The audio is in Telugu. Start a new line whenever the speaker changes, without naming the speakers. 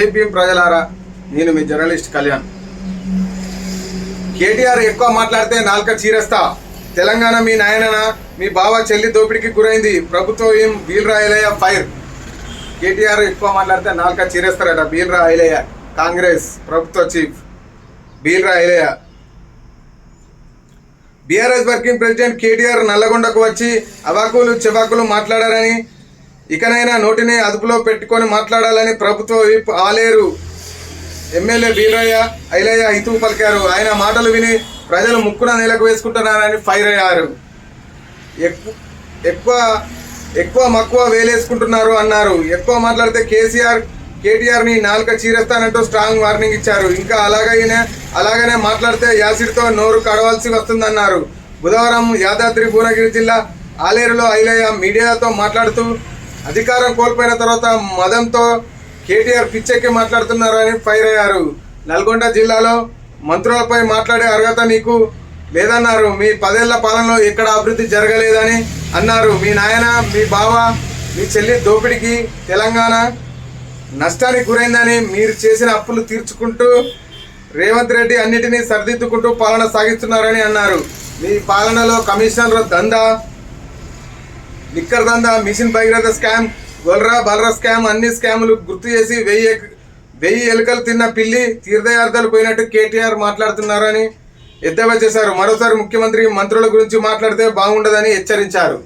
జైపీఎం ప్రజలారా నేను మీ జర్నలిస్ట్ కళ్యాణ్. కేటీఆర్ ఎక్కువ మాట్లాడితే నాలుక చీరేస్తా. తెలంగాణ మీ నాయనన మీ బావ చెల్లి దోపిడీకి గురైంది. ప్రభుత్వం ఏం బీల్రా ఐలయ్య ఫైర్? కేటీఆర్ ఎక్కువ మాట్లాడితే నాలుక చీరేస్తారట బీల్రా ఐలయ్య కాంగ్రెస్ ప్రభుత్వ chief. Beerla Ailaiah BRS working president KTR నల్లగొండకు వచ్చి అవాకులు చెవాకులు మాట్లాడారని ఇకనైనా నోటిని అదుపులో పెట్టుకొని మాట్లాడాలని ప్రభుత్వ విప్ ఆలేరు ఎమ్మెల్యే బీరయ్య ఐలయ్య హితువు పలికారు. ఆయన మాటలు విని ప్రజలు ముక్కున నేలకు వేసుకుంటున్నారని ఫైర్ అయ్యారు. ఎక్కువ ఎక్కువ ఎక్కువ మక్కువ వేలేసుకుంటున్నారు అన్నారు. ఎక్కువ మాట్లాడితే కేసీఆర్ కేటీఆర్ని నాలుక చీరేస్తానంటూ స్ట్రాంగ్ వార్నింగ్ ఇచ్చారు. ఇంకా అలాగైనా అలాగనే మాట్లాడితే యాసిడ్తో నోరు కడవలసి వస్తుందన్నారు. బుధవారం యాదాద్రి భువనగిరి జిల్లా ఆలేరులో ఐలయ్య మీడియాతో మాట్లాడుతూ అధికారం కోల్పోయిన తర్వాత మదంతో కేటీఆర్ పిచ్చెక్కి మాట్లాడుతున్నారని ఫైర్ అయ్యారు. నల్గొండ జిల్లాలో మంత్రులపై మాట్లాడే అర్హత నీకు లేదన్నారు. మీ పదేళ్ళ పాలనలో ఎక్కడ అభివృద్ధి జరగలేదని అన్నారు. మీ నాయన మీ బావ మీ చెల్లి దోపిడికి తెలంగాణ నష్టానికి గురైందని మీరు చేసిన అప్పులు తీర్చుకుంటూ రేవంత్ రెడ్డి అన్నిటినీ సరిదిద్దుకుంటూ పాలన సాగిస్తున్నారని అన్నారు. మీ పాలనలో కమిషనర్ దందా నిక్కర్ దందా మిషన్ భగీరథ స్కామ్ గొల్రా బలరా స్కామ్ అన్ని స్కాములు గుర్తు చేసి వెయ్యి వెయ్యి ఎలుకలు తిన్న పిల్లి తీర్థయార్థాలు పోయినట్టు కేటీఆర్ మాట్లాడుతున్నారని ఎద్దేవా చేశారు. మరోసారి ముఖ్యమంత్రి మంత్రుల గురించి మాట్లాడితే బాగుండదని హెచ్చరించారు.